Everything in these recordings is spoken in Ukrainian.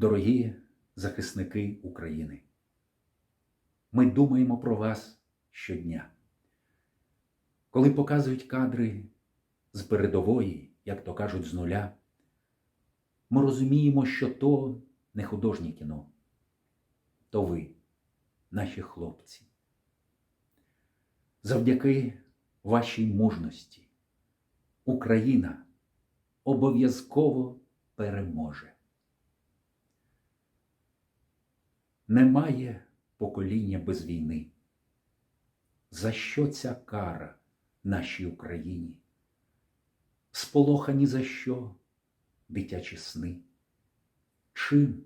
Дорогі захисники України, ми думаємо про вас щодня. Коли показують кадри з передової, як то кажуть, з нуля, ми розуміємо, що то не художнє кіно, то ви, наші хлопці. Завдяки вашій мужності Україна обов'язково переможе. Немає покоління без війни. За що ця кара нашій Україні? Сполохані за що дитячі сни? Чим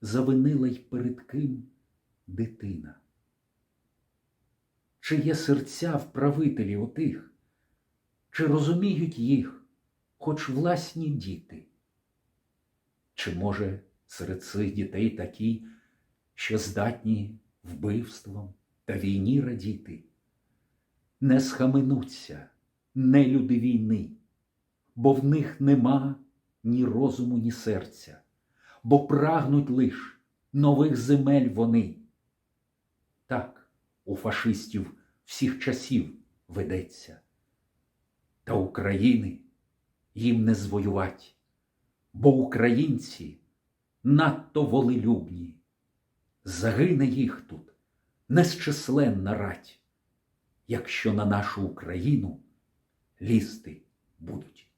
завинила й перед ким дитина? Чи є серця вправителі отих? Чи розуміють їх хоч власні діти? Чи, може, серед цих дітей такі, що здатні вбивством та війні радіти? Не схаменуться нелюди війни, бо в них нема ні розуму, ні серця, бо прагнуть лиш нових земель вони. Так у фашистів всіх часів ведеться, та України їм не звоювать, бо українці надто волелюбні, загине їх тут незчисленна рать, якщо на нашу Україну лізти будуть